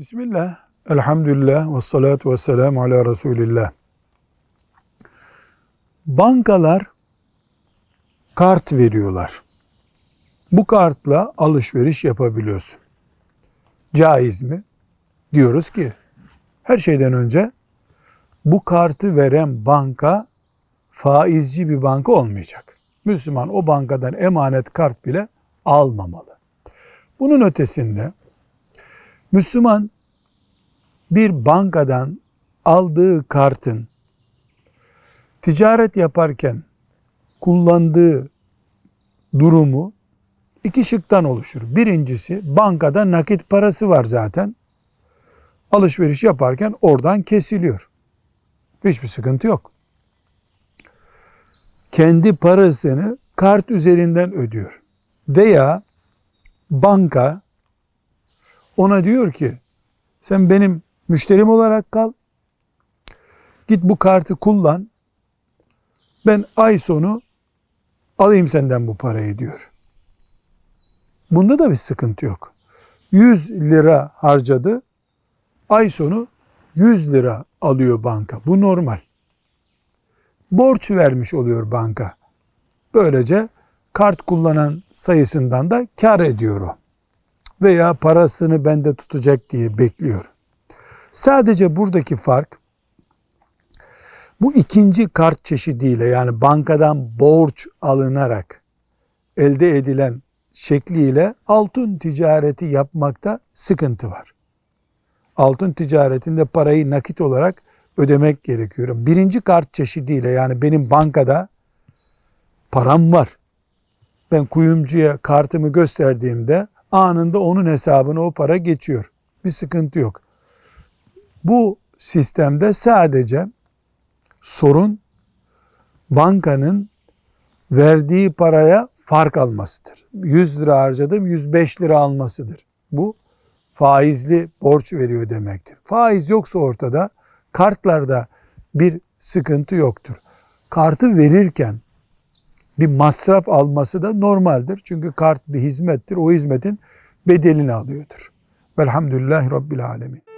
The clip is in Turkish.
Bismillah, elhamdülillah ve salatu ve selamu ala Resulillah. Bankalar kart veriyorlar. Bu kartla alışveriş yapabiliyorsun. Caiz mi? Diyoruz ki her şeyden önce bu kartı veren banka faizci bir banka olmayacak. Müslüman o bankadan emanet kart bile almamalı. Bunun ötesinde Müslüman bir bankadan aldığı kartın ticaret yaparken kullandığı durumu iki şıktan oluşur. Birincisi bankada nakit parası var zaten. Alışveriş yaparken oradan kesiliyor. Hiçbir sıkıntı yok. Kendi parasını kart üzerinden ödüyor. Veya banka ona diyor ki sen benim müşterim olarak kal. Git bu kartı kullan. Ben ay sonu alayım senden bu parayı diyor. Bunda da bir sıkıntı yok. 100 lira harcadı. Ay sonu 100 lira alıyor banka. Bu normal. Borç vermiş oluyor banka. Böylece kart kullanan sayısından da kar ediyor o. Veya parasını bende tutacak diye bekliyor. Sadece buradaki fark bu ikinci kart çeşidiyle yani bankadan borç alınarak elde edilen şekliyle altın ticareti yapmakta sıkıntı var. Altın ticaretinde parayı nakit olarak ödemek gerekiyor. Birinci kart çeşidiyle yani benim bankada param var. Ben kuyumcuya kartımı gösterdiğimde anında onun hesabına o para geçiyor. Bir sıkıntı yok. Bu sistemde sadece sorun bankanın verdiği paraya fark almasıdır. 100 lira harcadım 105 lira almasıdır. Bu faizli borç veriyor demektir. Faiz yoksa ortada kartlarda bir sıkıntı yoktur. Kartı verirken bir masraf alması da normaldir. Çünkü kart bir hizmettir. O hizmetin bedelini alıyordur. Velhamdülillahi Rabbil Alemin.